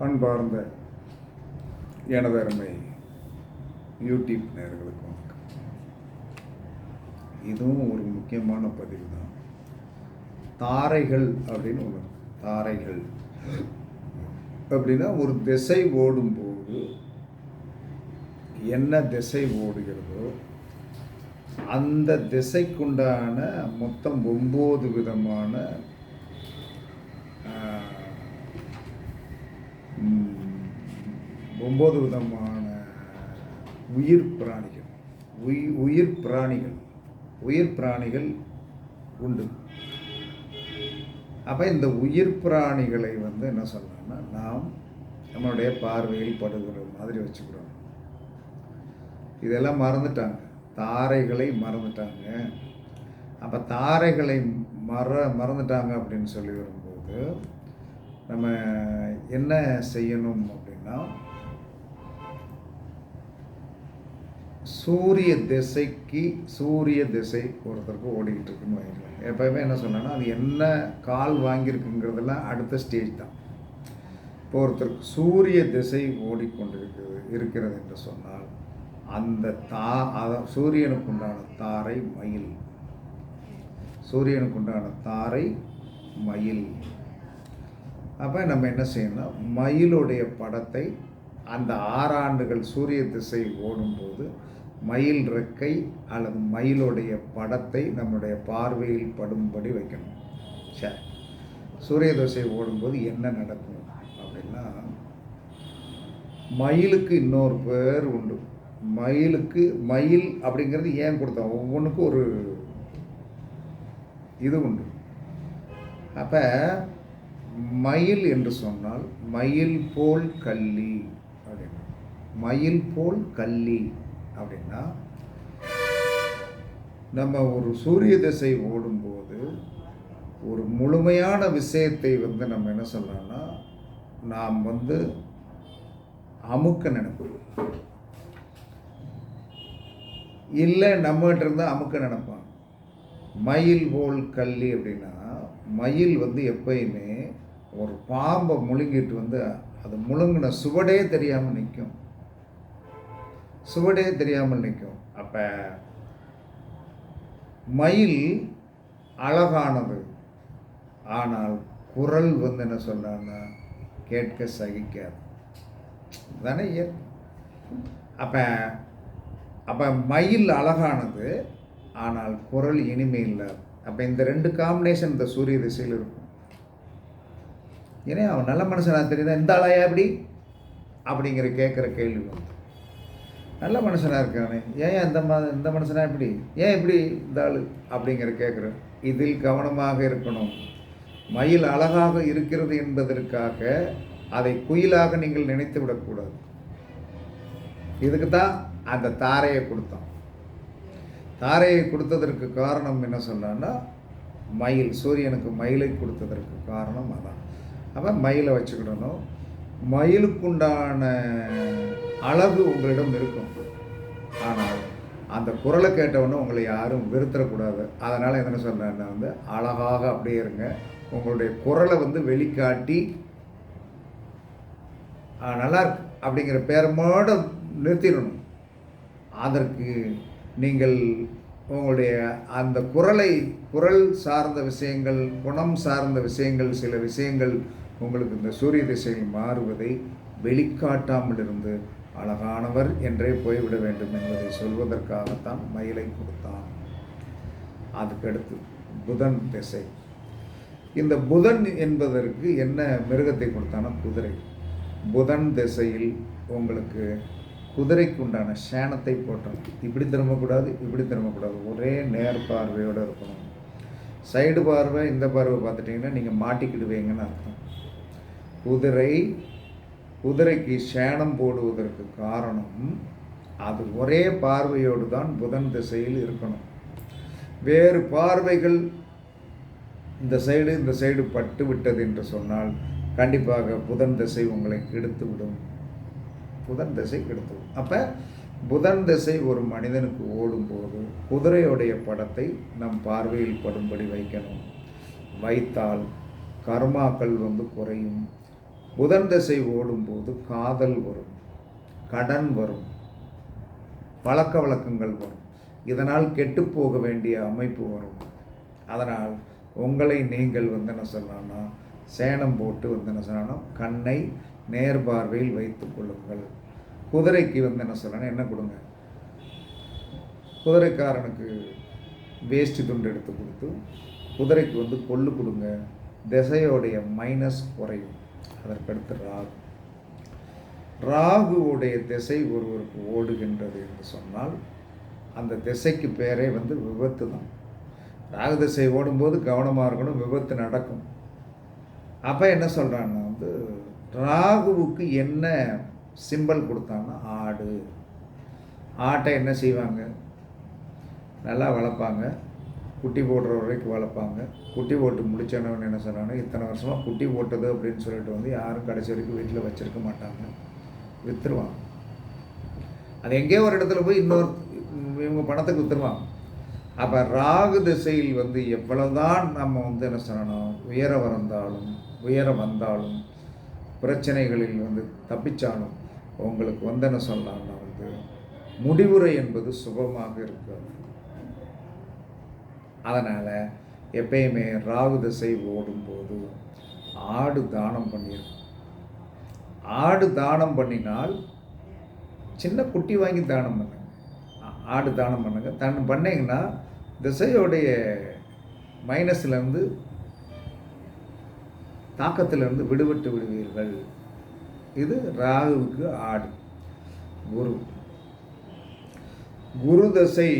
அன்பார்ந்த எனதருமை யூடியூப் நேர்களுக்கு வணக்கம். இதுவும் ஒரு முக்கியமான பதிவு தான். தாரைகள் அப்படின்னு ஒன்று தாரைகள் அப்படின்னா ஒரு திசை ஓடும்போது என்ன திசை ஓடுகிறதோ அந்த திசைக்குண்டான மொத்தம் ஒம்பது விதமான ஆஹ், ம், ஒம்பது விதமான உயிர் பிராணிகள். உய் உயிர் பிராணிகள். உயிர் பிராணிகள் உண்டு. அப்போ இந்த உயிர் பிராணிகளை வந்து என்ன சொல்லணும்னா நாம் நம்மளுடைய பார்வையில் படுகிற மாதிரி வச்சுக்கிறோம். இதெல்லாம் மறந்துட்டாங்க. தாரைகளை மறந்துட்டாங்க. அப்போ தாரைகளை மற மறந்துட்டாங்க அப்படின்னு சொல்லி வரும்போது நம்ம என்ன செய்யணும் அப்படின்னா சூரிய திசைக்கு சூரிய திசை ஒருத்தருக்கு ஓடிக்கிட்டு இருக்குன்னு வைங்களேன். எப்பயுமே என்ன சொன்னேன்னா அது என்ன கால் வாங்கியிருக்குங்கிறதெல்லாம் அடுத்த ஸ்டேஜ் தான். இப்போ ஒருத்தருக்கு சூரிய திசை ஓடிக்கொண்டிருக்கிறது இருக்கிறது என்று சொன்னால் அந்த தா அதான் சூரியனுக்கு உண்டான தாரை மயில். சூரியனுக்கு உண்டான தாரை மயில். அப்போ நம்ம என்ன செய்யணும்னா மயிலுடைய படத்தை அந்த ஆறாண்டுகள் சூரிய திசை ஓடும்போது மயில் ரெக்கை அல்லது மயிலுடைய படத்தை நம்முடைய பார்வையில் படும்படி வைக்கணும். சரி சூரிய திசை ஓடும்போது என்ன நடக்கும் அப்படின்னா மயிலுக்கு இன்னொரு பேர் உண்டு. மயிலுக்கு மயில் அப்படிங்கிறது ஏன் கொடுத்தோம்? ஒவ்வொன்றுக்கும் ஒரு இது உண்டு. அப்போ மயில் என்று சொன்னால் மயில் போல் கள்ளி அப்படின்னா. மயில் போல் கள்ளி அப்படின்னா நம்ம ஒரு சூரிய திசை ஓடும்போது ஒரு முழுமையான விஷயத்தை வந்து நம்ம என்ன சொல்லலாம்னா நாம் வந்து அமுக்க நினைப்போம். இல்லை நம்மகிட்ட இருந்தால் அமுக்க நினைப்பான் மயில் போல் கள்ளி அப்படின்னா மயில் வந்து எப்பயுமே ஒரு பாம்பை முழுங்கிட்டு வந்து அது முழுங்கின சுவடே தெரியாமல் நிற்கும் சுவடே தெரியாமல் நிற்கும் அப்போ மயில் அழகானது. ஆனால் குரல் வந்து என்ன சொல்கிறான்னா கேட்க சகிக்காது. தானே இயற்கை. அப்போ அப்போ மயில் அழகானது ஆனால் குரல் இனிமை இல்லாது. அப்போ இந்த ரெண்டு காம்பினேஷன் இந்த சூரிய திசையில் இருக்கும். ஏன்னா அவன் நல்ல மனுஷனாக தெரியுதா? இந்த ஆளாயா எப்படி அப்படிங்கிற கேட்குற கேள்வி வந்து நல்ல மனுஷனாக இருக்கானே. ஏன் இந்த ம இந்த மனுஷனா இப்படி? ஏன் இப்படி இந்த ஆள்? அப்படிங்கிற கேட்குற இதில் கவனமாக இருக்கணும். மயில் அழகாக இருக்கிறது என்பதற்காக அதை குயிலாக நீங்கள் நினைத்து விடக்கூடாது. இதுக்கு தான் அந்த தாரையை கொடுத்தோம் தாரையை கொடுத்ததற்கு காரணம் என்ன சொன்னான்னா மயில். சூரியனுக்கு மயிலை கொடுத்ததற்கு காரணம் அதான். அப்போ மயிலை வச்சுக்கிடணும். மயிலுக்குண்டான அழகு உங்களிடம் இருக்கும். ஆனால் அந்த குரலை கேட்டவொடனே உங்களை யாரும் வெறுத்துறக்கூடாது. அதனால் என்ன சொல்கிறேன்னா வந்து அழகாக அப்படியே இருங்க. உங்களுடைய குரலை வந்து வெளிக்காட்டி நல்லா இருக்கு. அப்படிங்கிற பேரமோட நிறுத்திடணும். அதற்கு நீங்கள் உங்களுடைய அந்த குரலை குரல் சார்ந்த விஷயங்கள் குணம் சார்ந்த விஷயங்கள் சில விஷயங்கள் உங்களுக்கு இந்த சூரிய திசையில் மாறுவதை வெளிக்காட்டாமல் இருந்து அழகானவர் என்றே போய்விட வேண்டும் என்பதை சொல்வதற்காகத்தான் மயிலை கொடுத்தான். அதுக்கடுத்து புதன் திசை. இந்த புதன் என்பதற்கு என்ன மிருகத்தை கொடுத்தானா குதிரை. புதன் திசையில் உங்களுக்கு குதிரைக்கு உண்டான சேனத்தை போட்டணும் இப்படி திரும்பக்கூடாது இப்படி திரும்பக்கூடாது. ஒரே நேர் பார்வையோடு இருக்கணும். சைடு பார்வை இந்த பார்வை பார்த்துட்டிங்கன்னா நீங்கள் மாட்டிக்கிடுவீங்கன்னு அர்த்தம். குதிரை குதிரைக்கு சேணம் போடுவதற்கு காரணம் அது ஒரே பார்வையோடு தான் புதன் திசையில் இருக்கணும். வேறு பார்வைகள் இந்த சைடு இந்த சைடு பட்டு விட்டது என்று சொன்னால் கண்டிப்பாக புதன் திசை உங்களை கெடுத்து விடும். புதன் திசை கெடுத்து விடும். அப்போ புதன் திசை ஒரு மனிதனுக்கு ஓடும்போது குதிரையுடைய படத்தை நம் பார்வையில் படும்படி வைக்கணும். வைத்தால் கர்மாக்கள் வந்து குறையும். புதன் திசை ஓடும்போது காதல் வரும் கடன் வரும் பழக்க வழக்கங்கள் வரும். இதனால் கெட்டுப்போக வேண்டிய அமைப்பு வரும். அதனால் உங்களை நீங்கள் வந்து என்ன சொல்லலாம்னா சேனம் போட்டு வந்து என்ன சொல்லணும் கண்ணை நேர்பார்வையில் வைத்துக் கொள்ளுங்கள். குதிரைக்கு வந்து என்ன சொல்லணும் என்ன கொடுங்க. குதிரைக்காரனுக்கு வேஷ்டி துண்டு எடுத்து கொடுத்து குதிரைக்கு வந்து கொள்ளு கொடுங்க. திசையோடைய மைனஸ் குறையும். அதற்கடுத்து ராகு. ராகுவுடைய திசை ஒருவருக்கு ஓடுகின்றது என்று சொன்னால் அந்த திசைக்கு பேரே வந்து விபத்து தான். ராகு திசை ஓடும்போது கவனமாக இருக்கணும் விபத்து நடக்கும். அப்போ என்ன சொல்கிறான்னா வந்து ராகுவுக்கு என்ன சிம்பல் கொடுத்தாங்கன்னா ஆடு. ஆட்டை என்ன செய்வாங்க? நல்லா வளர்ப்பாங்க. குட்டி போடுற வரைக்கும் வளர்ப்பாங்க. குட்டி போட்டு முடிச்சவனவன் என்ன சொன்னாங்க இத்தனை வருஷமாக குட்டி போட்டது அப்படின்னு சொல்லிட்டு வந்து யாரும் கடைசி வரைக்கும் வீட்டில் வச்சுருக்க மாட்டாங்க. விற்றுருவாங்க அது எங்கேயோ ஒரு இடத்துல போய் இன்னொரு இவங்க பணத்துக்கு விற்றுருவாங்க அப்போ ராகு திசையில் வந்து எவ்வளவுதான் நம்ம வந்து என்ன சொல்லணும் உயர வந்தாலும் உயர வந்தாலும் பிரச்சனைகளில் வந்து தப்பிச்சாலும் உங்களுக்கு வந்து என்ன சொல்லலாம்னா வந்து முடிவுரை என்பது சுபமாக இருக்காது. அதனால் எப்பயுமே ராகு திசை ஓடும்போது ஆடு தானம் பண்ணிடும் ஆடு தானம் பண்ணினால் சின்ன குட்டி வாங்கி தானம் பண்ணுங்க. ஆடு தானம் பண்ணுங்க. தன் பண்ணிங்கன்னா திசையோடைய மைனஸ்லேருந்து தாக்கத்திலிருந்து விடுபட்டு விடுவீர்கள். இது ராகுவுக்கு ஆடு. குரு. குரு தசை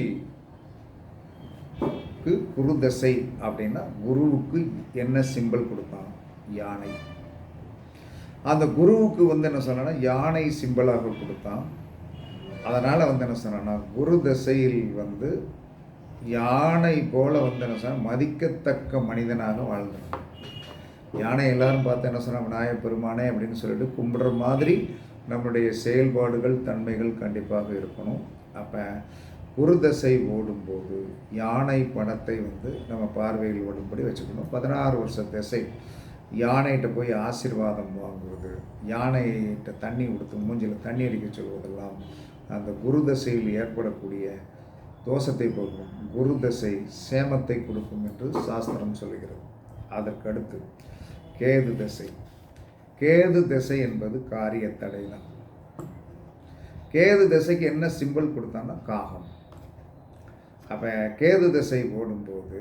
குருவுக்கு குரு தசை அப்படின்னா குருவுக்கு என்ன சிம்பல் கொடுப்பான் யானை. அந்த குருவுக்கு வந்து என்ன சொன்னா யானை சிம்பலாக கொடுத்தான். அதனால் வந்து என்ன சொன்னா குரு தசையில் வந்து யானை போல வந்து என்ன சொன்னால் மதிக்கத்தக்க மனிதனாக வாழ்ந்தான். யானை எல்லாரும் பார்த்து என்ன சொன்னா விநாயகப் பெருமானே அப்படின்னு சொல்லிட்டு கும்பிடுற மாதிரி நம்முடைய செயல்பாடுகள் தன்மைகள் கண்டிப்பாக இருக்கணும். அப்போ குருதசை ஓடும்போது யானை படத்தை வந்து நம்ம பார்வையில் ஓடும்படி வச்சுக்கணும். பதினாறு வருஷ திசை. யானைகிட்ட போய் ஆசீர்வாதம் வாங்குவது யானைகிட்ட தண்ணி கொடுத்து மூஞ்சில் தண்ணி அடிக்க சொல்வதெல்லாம் அந்த குரு தசையில் ஏற்படக்கூடிய தோஷத்தை போக்கும். குரு தசை சேமத்தை கொடுக்கும் என்று சாஸ்திரம் சொல்கிறது அதற்கடுத்து கேது தசை. கேது திசை என்பது காரிய தடை தான் கேது திசைக்கு என்ன சிம்பிள் கொடுத்தான்னா காகம். அப்போ கேது திசை ஓடும்போது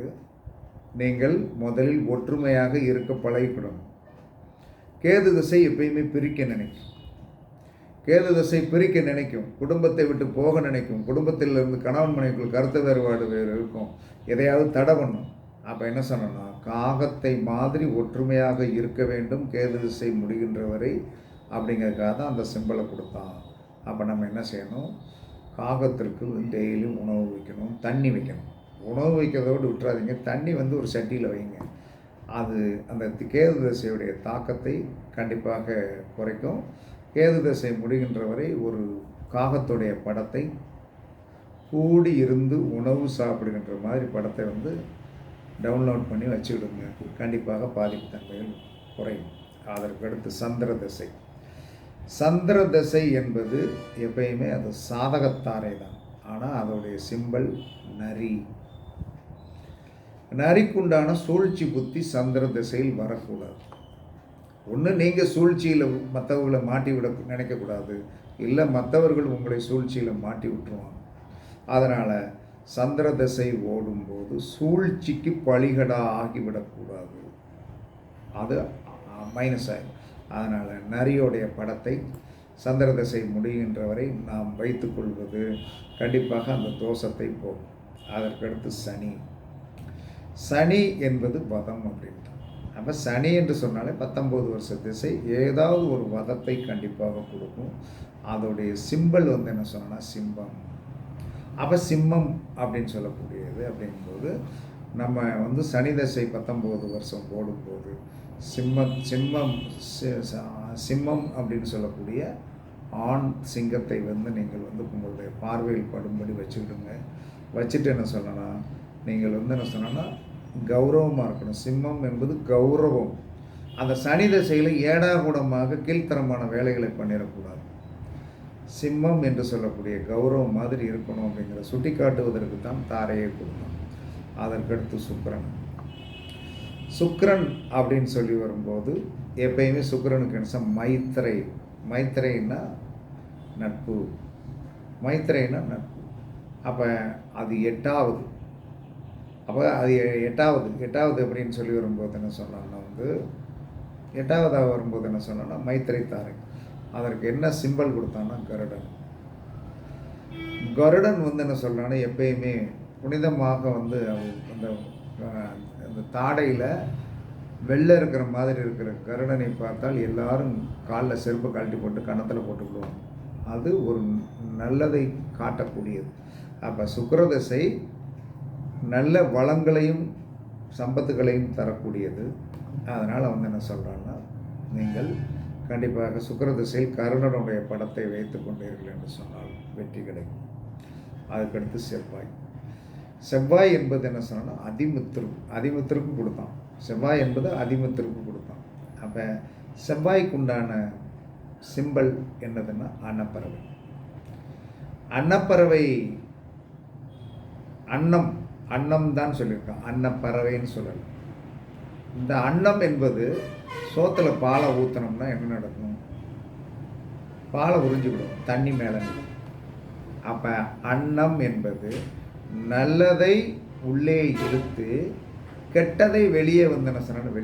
நீங்கள் முதலில் ஒற்றுமையாக இருக்க பழகிக்கணும். கேது திசை எப்பயுமே பிரிக்க நினைக்கும். கேது திசை பிரிக்க நினைக்கும். குடும்பத்தை விட்டு போக நினைக்கும். குடும்பத்தில் இருந்து கணவன் மனைவிக்குள் கருத்து வேறுபாடு வேறு இருக்கும். எதையாவது தடை பண்ணும் அப்போ என்ன சொன்னோம்னா காகத்தை மாதிரி ஒற்றுமையாக இருக்க வேண்டும் கேது திசை முடிகின்ற வரை அப்படிங்கிறதுக்காக தான் அந்த சிம்பிளை கொடுத்தான். அப்போ நம்ம என்ன செய்யணும்? காகத்திற்கு டெய்லியும் உணவு வைக்கணும் தண்ணி வைக்கணும். உணவு வைக்கிறதோடு விட்டுறாதீங்க. தண்ணி வந்து ஒரு சட்டியில் வைங்க. அது அந்த கேது தசையுடைய தாக்கத்தை கண்டிப்பாக குறைக்கும். கேது தசை முடிகின்ற வரை ஒரு காகத்துடைய படத்தை கூடி இருந்து உணவு சாப்பிடுகின்ற மாதிரி படத்தை வந்து டவுன்லோட் பண்ணி வச்சுக்கிடுங்க. கண்டிப்பாக பாதிப்பு தன்மைகள் குறையும். அதற்கு அடுத்து சந்திர தசை. சந்திர தசை என்பது எப்பயுமே அது சாதகத்தாரை தான். ஆனால் அதோடைய சிம்பல் நரி. நரிக்குண்டான சூழ்ச்சி புத்தி சந்திர திசையில் வரக்கூடாது. ஒன்று நீங்கள் சூழ்ச்சியில் மற்றவர்களை மாட்டி விட நினைக்கக்கூடாது. இல்லை மற்றவர்கள் உங்களை சூழ்ச்சியில் மாட்டி விட்டுருவாங்க. அதனால் சந்திர திசை ஓடும்போது சூழ்ச்சிக்கு பலிகடா ஆகிவிடக்கூடாது. அது மைனஸ் ஆகிடும் அதனால் நரியோடைய படத்தை சந்திர திசை முடிகின்ற வரை நாம் வைத்துக்கொள்வது கண்டிப்பாக அந்த தோஷத்தை போகும். அதற்கடுத்து சனி. சனி என்பது வதம் அப்படின்ட்டு. அப்போ சனி என்று சொன்னாலே பத்தொம்போது வருஷ திசை ஏதாவது ஒரு வதத்தை கண்டிப்பாக கொடுக்கும். அதோடைய சிம்பல் வந்து என்ன சொன்னால் சிம்பம். அப்போ சிம்மம் அப்படின்னு சொல்லக்கூடியது அப்படிங்கும்போது நம்ம வந்து சனி தசை பத்தொம்போது வருஷம் போடும்போது சிம்மம் சிம்மம் சி- சிம்மம் அப்படின்னு சொல்லக்கூடிய ஆண் சிங்கத்தை வந்து நீங்கள் வந்து உங்களுடைய பார்வையில் படும்படி வச்சுக்கிடுங்க. வச்சுட்டு என்ன சொல்லணும் நீங்கள் வந்து என்ன சொன்னோன்னா கௌரவமாக இருக்கணும். சிம்மம் என்பது கௌரவம். அந்த சனி திசையில் ஏடாகூடமாக கீழ்த்தரமான வேலைகளை பண்ணிடக்கூடாது. சிம்மம் என்று சொல்லக்கூடிய கௌரவம் மாதிரி இருக்கணும் அப்படிங்கிற சுட்டி காட்டுவதற்கு தான் தாரையை கொடுத்தோம் அதற்கடுத்து சுக்கரன். சுக்ரன் அப்படின்னு சொல்லி வரும்போது எப்பயுமே சுக்கிரனுக்கு என்ன மைத்திரை. மைத்திரைன்னா நட்பு. மைத்திரைன்னா நட்பு. அப்போ அது எட்டாவது. அப்போ அது எட்டாவது. எட்டாவது அப்படின்னு சொல்லி வரும்போது என்ன சொன்னான்னா வந்து எட்டாவதாக வரும்போது என்ன சொன்னோன்னா மைத்திரை தாரை. அதற்கு என்ன சிம்பல் கொடுத்தான்னா கருடன். கருடன் வந்து என்ன சொல்கிறான்னா எப்பயுமே புனிதமாக வந்து அவ- அந்த இந்த அந்த தாடையில் வெள்ளை இருக்கிற மாதிரி இருக்கிற கருடனை பார்த்தால் எல்லாரும் காலில் செருப்பு கழட்டி போட்டு கணத்தில் போட்டுக்கிடுவாங்க அது ஒரு நல்லதை காட்டக்கூடியது. அப்போ சுக்கரதசை நல்ல வளங்களையும் சம்பத்துகளையும் தரக்கூடியது. அதனால் வந்து என்ன சொல்கிறான்னா நீங்கள் கண்டிப்பாக சுக்கிரதிசையில் கருணனுடைய படத்தை வைத்து கொண்டீர்கள் என்று சொன்னால் வெற்றி கிடைக்கும். அதுக்கடுத்து செவ்வாய். செவ்வாய் என்பது என்ன சொன்னால் அதிமுத்திருக்கு அதிமுத்திருக்கு கொடுத்தான் செவ்வாய் என்பது அதிமுத்திருக்கு கொடுத்தான் அப்போ செவ்வாய்க்கு உண்டான சிம்பல் என்னதுன்னா அன்னப்பறவை. அன்னப்பறவை அன்னம் அன்னம் தான் சொல்லியிருக்கான் அன்னப்பறவைன்னு சொல்லலாம் இந்த அன்னம் என்பது சோத்தில் பாலை ஊற்றினோம்னா என்ன நடக்கும்? பாலை உறிஞ்சிவிடும். தண்ணி மேலே அப்போ அன்னம் என்பது நல்லதை உள்ளே இழுத்து கெட்டதை வெளியே வந்து என்ன சொன்னாலும்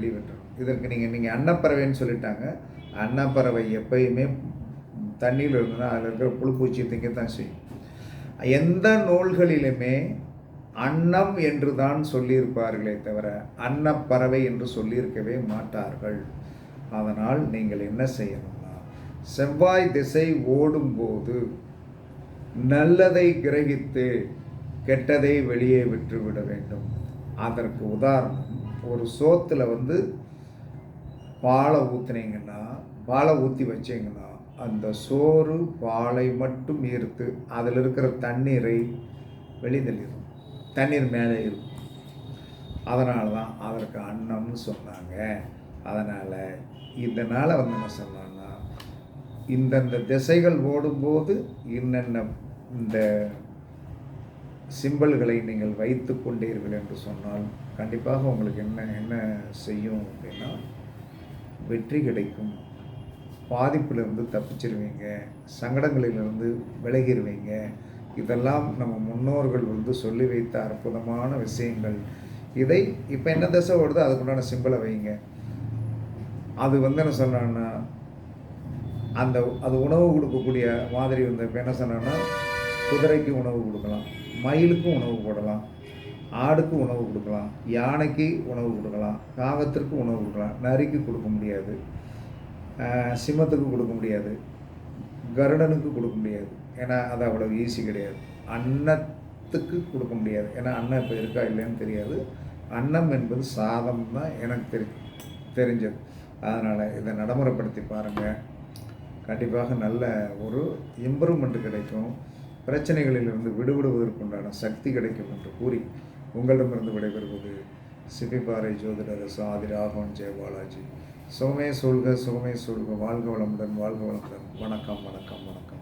இதற்கு நீங்கள் நீங்கள் அன்னப்பறவைன்னு சொல்லிட்டாங்க. அன்னப்பறவை எப்பயுமே தண்ணியில் இருந்ததுன்னா அதில் இருக்கிற புழுப்பூச்சி திங்கத்தான் செய்யும். எந்த நூல்களிலுமே அன்னம் என்று தான் சொல்லியிருப்பார்களே தவிர அன்னப்பறவை என்று சொல்லியிருக்கவே மாட்டார்கள். அதனால் நீங்கள் என்ன செய்யணும்னா செவ்வாய் திசை ஓடும்போது நல்லதை கிரகித்து கெட்டதை வெளியே விட்டுவிட வேண்டும். அதற்கு உதாரணம் ஒரு சோத்தில் வந்து பாலை ஊற்றுனீங்கன்னா பாலை ஊற்றி வச்சீங்கன்னா அந்த சோறு பாலை மட்டும் ஈர்த்து அதில் இருக்கிற தண்ணீரை வெளிதள்ளிடும் தண்ணீர் மேலே இருக்கும். அதனால தான் அதற்கு அன்னம்னு சொன்னாங்க. அதனால் இதனால் வந்து என்ன சொன்னான்னா இந்தந்த திசைகள் ஓடும்போது என்னென்ன இந்த சிம்பல்களை நீங்கள் வைத்து கொண்டீர்கள் என்று சொன்னால் கண்டிப்பாக உங்களுக்கு என்ன என்ன செய்யும் அப்படின்னா வெற்றி கிடைக்கும். பாதிப்பிலிருந்து தப்பிச்சிருவீங்க சங்கடங்களிலிருந்து விலகிடுவீங்க இதெல்லாம் நம்ம முன்னோர்கள் வந்து சொல்லி வைத்த அற்புதமான விஷயங்கள். இதை இப்போ என்ன திசை ஓடுதோ அதுக்குண்டான சிம்பலை வைங்க. அது வந்து என்ன சொன்னான்னா அந்த அது உணவு கொடுக்கக்கூடிய மாதிரி வந்து இப்போ என்ன சொன்னான்னா குதிரைக்கு உணவு கொடுக்கலாம். மயிலுக்கும் உணவு போடலாம் ஆடுக்கு உணவு கொடுக்கலாம் யானைக்கு உணவு கொடுக்கலாம் காகத்திற்கு உணவு கொடுக்கலாம் நரிக்கு கொடுக்க முடியாது சிம்மத்துக்கு கொடுக்க முடியாது கருடனுக்கு கொடுக்க முடியாது. ஏன்னா அது அவ்வளோ ஈஸி கிடையாது. அன்னத்துக்கு கொடுக்க முடியாது. ஏன்னா அன்னம் இப்போ இருக்கா இல்லைன்னு தெரியாது. அன்னம் என்பது சாதம் தான் எனக்கு தெரி தெரிஞ்சது. அதனால் இதை நடைமுறைப்படுத்தி பாருங்கள் கண்டிப்பாக நல்ல ஒரு இம்ப்ரூவ்மெண்ட் கிடைக்கும். பிரச்சனைகளிலிருந்து விடுபடுவதற்குண்டான சக்தி கிடைக்கும் என்று கூறி உங்களிடமிருந்து விடைபெறுவது சிபிபாறை ஜோதிடர் சாதி ராகவன் ஜெயபாலாஜி சுகமே சொல்க சுகமே சொல்க வாழ்க வளமுடன் வாழ்க வளமுடன். வணக்கம் வணக்கம் வணக்கம்.